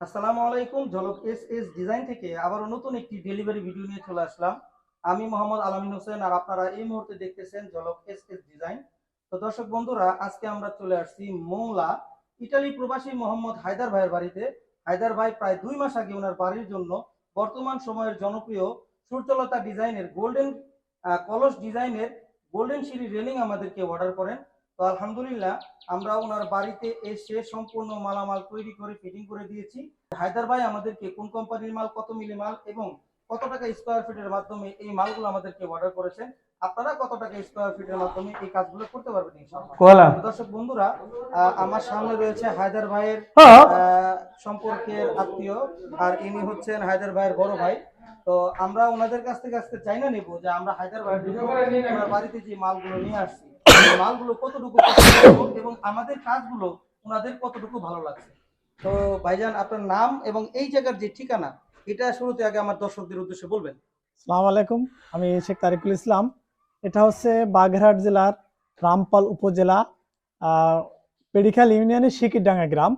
আসসালামু আলাইকুম, ঝলক এস এস ডিজাইন থেকে আবারও নতুন একটি ডেলিভারি ভিডিও নিয়ে চলে আসলাম। আমি মোহাম্মদ হোসেন, আর আপনারা এই মুহূর্তে দেখতেছেন ঝলক এস এস ডিজাইন তো দর্শক বন্ধুরা, আজকে আমরা চলে আসছি ইটালি প্রবাসী মোহাম্মদ হায়দার ভাইয়ের বাড়িতে। হায়দার ভাই প্রায় দুই মাস আগে ওনার বাড়ির জন্য বর্তমান সময়ের জনপ্রিয় সূর্যলতা ডিজাইনের গোল্ডেন কলস ডিজাইনের গোল্ডেন সিঁড়ি রেলিং আমাদেরকে অর্ডার করেন। তো আলহামদুলিল্লাহ আমরা ওনার বাড়িতে এসে সম্পূর্ণ মালামাল তৈরি করে ফিটিং করে দিয়েছি। হায়দার ভাই আমাদেরকে কোন কোম্পানির মাল কত মিলি মাল এবং কত টাকা স্কোয়ার ফিটের মাধ্যমে এই মালগুলো আমাদেরকে অর্ডার করেছেন? আপনারা কত টাকা স্কোয়ার ফিটের মাধ্যমে এই কাজগুলো করতে পারবেন ইনশাআল্লাহ। কোলা দর্শক বন্ধুরা আহ, আমার সামনে রয়েছে হায়দার ভাইয়ের আহ, সম্পর্কের আত্মীয় আর ইনি হচ্ছেন হায়দার ভাইয়ের বড় ভাই। তো আমরা ওনাদের কাছ থেকে আজকে চাইনা নেব যে আমরা হায়দার ভাইয়ের বাড়িতে যে মালগুলো নিয়ে আসছি। মালগুলো কতটুকু এবং আমাদের কাজগুলো ওনাদের কতটুকু ভালো লাগছে। তো ভাইজান, আপনার নাম এবং এই জায়গার যে ঠিকানা, এটা শুরুতে আগে আমার দর্শকদের উদ্দেশ্যে বলবেন। সালাম আলাইকুম, আমি শেখ তারিকুল ইসলাম। এটা হচ্ছে বাগেরহাট জেলার রামপাল উপজেলা পেডিখাল ইউনিয়নের শিকিরডাঙ্গা গ্রাম।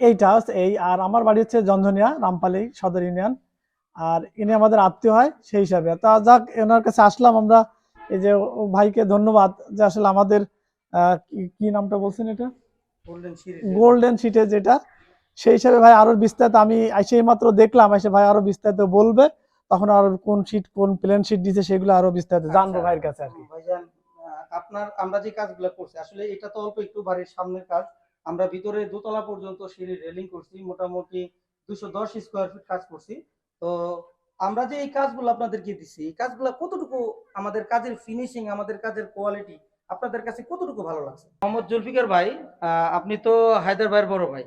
এইটা এই, আর আমার বাড়ি হচ্ছে জঞ্জনিয়া রামপালি সদর ইউনিয়ন। আর ইনি আমাদের আত্মীয় হয় সেই হিসাবে। তা যাক, এনার কাছে আসলাম আমরা এই যে ভাইকে ধন্যবাদ যে আসলে আমাদের কি- নামটা বলছেন এটা গোল্ডেন শিটে যেটা সেই হিসাবে ভাই আরও বিস্তারিত আমি এসে মাত্র দেখলাম এসে ভাই আরও বিস্তারিত বলবে তখন আর কোন শীট কোন প্লেন শীট দিছে সেগুলো আরও বিস্তারিত জানব আচ্ছা। ভাইয়ের কাছে আর কি আপনার আমরা যে কাজগুলো করছি আসলে এটা তো অল্প একটু বাড়ির সামনের কাজ আমরা ভিতরে দোতলা পর্যন্ত সিঁড়ি রেলিং করছি মোটামুটি দুশো দশ স্কোয়ার ফিট কাজ করছি তো আমরা যে এই কাজগুলো আপনাদেরকে দিচ্ছি এই কাজগুলো কতটুকু আমাদের কাজের ফিনিশিং আমাদের কাজের কোয়ালিটি আপনাদের কাছে কতটুকু ভালো লাগছে? মোহাম্মদ জুলফিকার ভাই আপনি তো হায়দার ভাইয়ের বড় ভাই।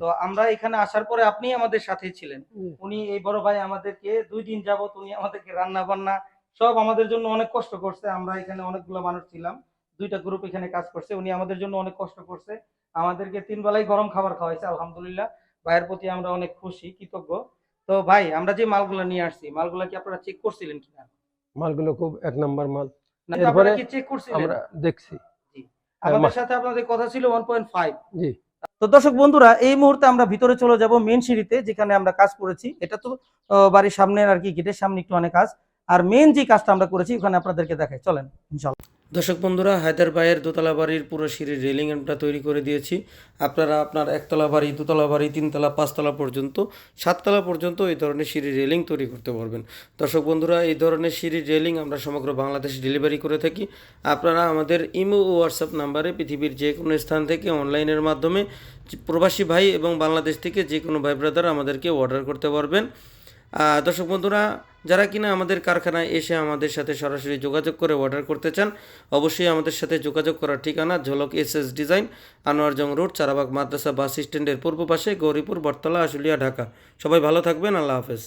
তো আমরা এখানে আসার পরে আপনি আমাদের সাথে ছিলেন। উনি এই বড় ভাই আমাদেরকে দুই দিন যাবত উনি আমাদেরকে রান্না বান্না সব আমাদের জন্য অনেক কষ্ট করছে। আমরা এখানে অনেকগুলো মানুষ ছিলাম দুইটা গ্রুপ এখানে কাজ করছে উনি আমাদের জন্য অনেক কষ্ট করছে। আমাদেরকে তিন বেলায় গরম খাবার খাওয়াইছে আলহামদুলিল্লাহ। ভাইয়ের প্রতি আমরা অনেক খুশি কৃতজ্ঞ। তো ভাই আমরা যে মালগুলো নিয়ে আসছি মালগুলো কি আপনারা চেক করছিলেন কিনা? মালগুলো খুব এক নাম্বার মাল। এরপরে আপনারা কি চেক করছিলেন? আমরা দেখছি। আমাদের সাথে আপনাদের কথা ছিল ওয়ান পয়েন্ট ফাইভ জি। তো দর্শক বন্ধুরা এই মুহূর্তে আমরা ভিতরে চলে যাব মেন সিঁড়িতে যেখানে আমরা কাজ করেছি। এটা তো বাড়ির সামনের আর কি গেটের সামনে একটু অনেক কাজ। আর মেন যে কাজটা আমরা করেছি ওখানে আপনাদেরকে দেখাই। চলেন ইনশাল্লাহ দর্শক বন্ধুরা, হায়দার ভাইয়ের দোতলা বাড়ির পুরো সিঁড়ির রেলিং আমরা তৈরি করে দিয়েছি। আপনারা আপনার একতলা বাড়ি, দোতলা বাড়ি, তিনতলা, পাঁচতলা পর্যন্ত, সাততলা পর্যন্ত এই ধরনের সিঁড়ির রেলিং তৈরি করতে পারবেন। দর্শক বন্ধুরা, এই ধরনের সিঁড়ির রেলিং আমরা সমগ্র বাংলাদেশ ডেলিভারি করে থাকি। আপনারা আমাদের ইমো ও হোয়াটসঅ্যাপ নাম্বারে পৃথিবীর যে কোনো স্থান থেকে অনলাইনের মাধ্যমে প্রবাসী ভাই এবং বাংলাদেশ থেকে যে কোনো ভাই ব্রাদার আমাদেরকে অর্ডার করতে পারবেন। দর্শক বন্ধুরা, যারা কিনা আমাদের কারখানায় এসে আমাদের সাথে সরাসরি যোগাযোগ করে অর্ডার করতে চান, অবশ্যই আমাদের সাথে যোগাযোগ করার ঠিকানা Jhalak S S design, Anwarjung road, Charabag Madrasa bus স্ট্যান্ডের পূর্ব পাশে গৌরীপুর, বটতলা, আশুলিয়া, ঢাকা। সবাই ভালো থাকবেন, আল্লাহ হাফেজ।